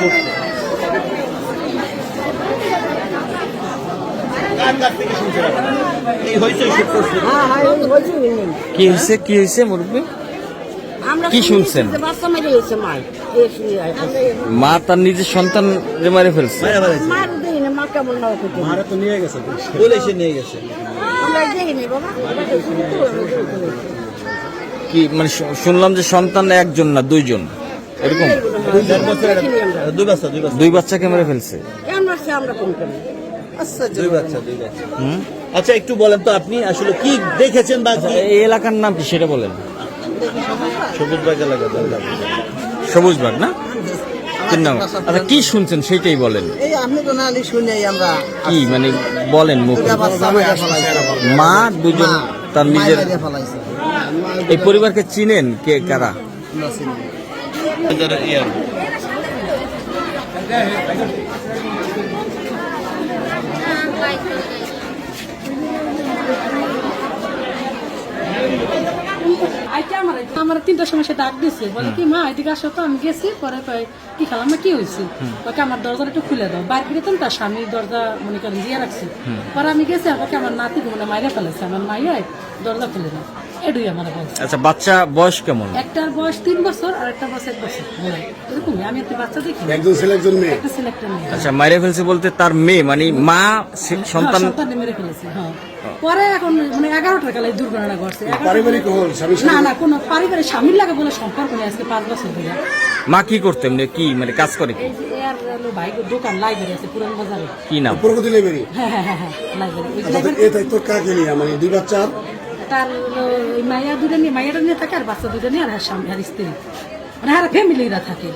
করছে হ্যাঁ হ্যাঁ কি হয়েছে কি হয়েছে মুরব্বী? কি শুনছেন? মা। তার নিজের সন্তান মারে ফেলছে। কি মানে শুনলাম যে সন্তান একজন না দুইজন? এরকম? দুই বাচ্চা দুই বাচ্চা। দুই বাচ্চাকে মেরে ফেলছে। আমরা সে আমরা কোন কেন দুই বাচ্চা দুই বাচ্চা। হুম? আচ্ছা একটু বলেন তো আপনি আসলে কি দেখেছেন বা কি? এই এলাকার নাম কি সেটা বলেন। সবুজ বাগ এলাকা সবুজবাগ না? আচ্ছা কি শুনছেন সেটাই বলেন। কি মানে বলেন মুখে। মা দুজন তার নিজের এই পরিবারকে চিনেন কে কারা? আমরা তিনটার সময় সে ডাক দিছে, বলে কি, মা, এদিকে আসো তো, আমি গেছি। পরে কয়, কি খেলাম কি হয়েছে ওকে আমার দরজাটা একটু খুলে দাও। বাইরে গিয়ে তার স্বামীর দরজা, মনে করেন দিয়ে রাখছে। পরে আমি গেছি আমাকে আমার নাতি মানে মাইরে ফেলেছে। আমার মাইয়াই দরজা খুলে দাও এটুই আমার আচ্ছা বাচ্চা বয়স কেমন? একটার বয়স তিন বছর আর একটা বয়স এক বছর। এরকমই আমি একটা বাচ্চা দেখি। একজন ছেলে একজন মেয়ে। একটা ছেলে একটা মেয়ে। আচ্ছা মাইরে ফেলছে বলতে তার মেয়ে মানে মা সন্তান হ্যাঁ, সন্তান মেরে ফেলেছে হ্যাঁ। পরে এখন মানে এগারোটার কালে দুর্ঘটনা ঘটছে। পারিবারিক হল না না কোনো পারিবারিক স্বামীর লাগে বলে সম্পর্ক নেই আজকে পাঁচ বছর ধরে। মা কি করতে এমনি কি মানে কাজ করে কি? ভাই দোকান লাইব্রেরি আছে পুরান বাজারে। কি নাম? প্রগতি লেবেরি হ্যাঁ হ্যাঁ হ্যাঁ হ্যাঁ লাইব্রেরি ওই আচ্ছা লাইব্রেরি দায়িত্ব কাকে নিয়ে মানে দুই বাচ্চা তার ওই মাইয়া দুটো নিয়ে মাইয়াটা নিয়ে থাকে আর বাচ্চা দুটো নিয়ে আর হ্যাঁ স্বামী আর স্ত্রী। মানে হ্যাঁ ফ্যামিলিরা থাকে।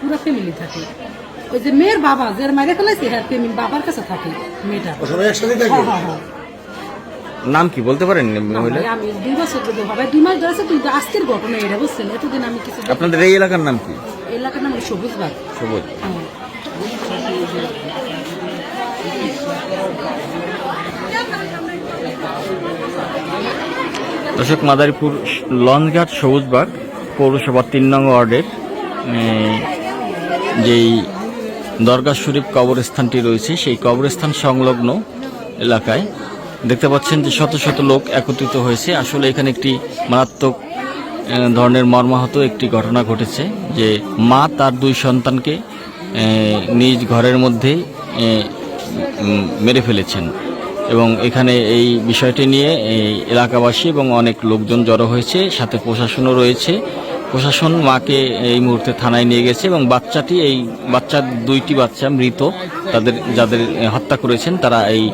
পুরো ফ্যামিলি থাকে। ওই যে মেয়ের বাবা যে মায়ের ফেলাইছে হ্যাঁ ফ্যামিলি বাবার কাছে থাকে মেয়েটা। হ্যাঁ হ্যাঁ হ্যাঁ। নাম কি বলতে পারেন মহিলা? আমি দুই বছর ধরে হবে দুই মাস ধরেছে কিন্তু আজকের ঘটনা এটা বুঝছেন? এতদিন আমি কিছু আপনাদের এই এলাকার নাম কি? এলাকার নাম সবুজ বাগ। সবুজ। দর্শক, মাদারীপুর লঞ্চঘাট সবুজবাগ পৌরসভার তিন নং ওয়ার্ডের যেই দরগা শরীফ কবরস্থানটি রয়েছে, সেই কবরস্থান সংলগ্ন এলাকায় দেখতে পাচ্ছেন যে শত শত লোক একত্রিত হয়েছে। আসলে এখানে একটি মারাত্মক ধরনের মর্মাহত একটি ঘটনা ঘটেছে যে মা তার দুই সন্তানকে নিজ ঘরের মধ্যে মেরে ফেলেছেন। এবং এখানে এই বিষয়টি নিয়ে এই এলাকাবাসী এবং অনেক লোকজন জড়ো হয়েছে, সাথে প্রশাসনও রয়েছে। প্রশাসন মাকে এই মুহূর্তে থানায় নিয়ে গেছে এবং বাচ্চাটি এই বাচ্চার দুইটি বাচ্চা মৃত, তাদের, যাদের হত্যা করেছেন, তারা এই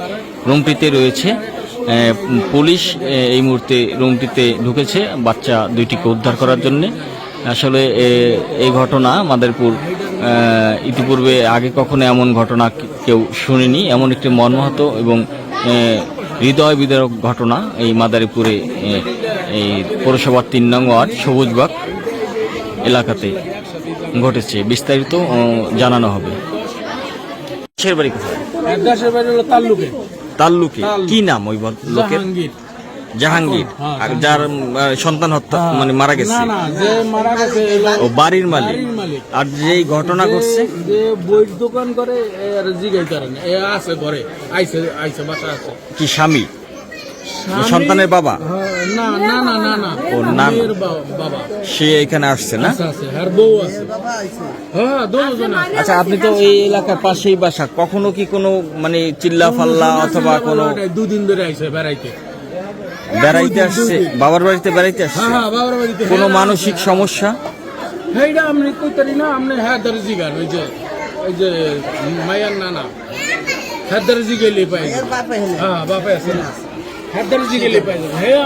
রুমটিতে রয়েছে। পুলিশ এই মুহূর্তে রুমটিতে ঢুকেছে, বাচ্চা দুইটিকে উদ্ধার করার জন্যে। আসলে এই ঘটনা মাদারীপুর ইতিপূর্বে আগে কখনো এমন ঘটনা কেউ শুনেনি। এমন একটি মর্মাহত এবং হৃদয় বিদারক ঘটনা এই মাদারীপুরে এই পৌরসভার তিন নং ওয়ার্ড সবুজবাগ এলাকাতে ঘটেছে। বিস্তারিত জানানো হবে। বাড়ি কোথায়? তাল্লুকে। তাল্লুকে? কি নাম ওই লোকের? জাহাঙ্গীর। জাহাঙ্গীর। যার সন্তান হত্যা মানে মারা গেছে। না যে মারা গেছে এলো ও বাড়ির মালিক। মালিক। আর যেই ঘটনা ঘটছে? যে বইয়ের দোকান করে এর জিগাই তারা না। এ আছে ঘরে আইছে আইছে বাসা আছে। কি স্বামী? সন্তানের বাবা? হ্যাঁ, না না না না না। ও, না, না। মেয়ের বা- বাবা। সে এখানে আসছে না? আর বউ আছে। হ্যাঁ আচ্ছা আপনি তো এই এলাকার পাশেই বাসা। কখনো কি কোনো মানে চিল্লা ফাল্লা অথবা কোনো দুদিন ধরে আইছে বেড়াইতে। বেড়াইতে আসছে? বাবার বাড়িতে বেড়াইতে আসছে? হ্যাঁ হ্যাঁ কোনো মানসিক সমস্যা? এইটা আপনি কইতারি না আপনি হ্যাঁ ধরে গান ওই যে ওই যে মায়ার নানা। হ্যাঁ ধরে জিগাইলে পাই হ্যাঁ বাপে আছে না। হ্যাঁ জিগাইলে পাই হ্যাঁ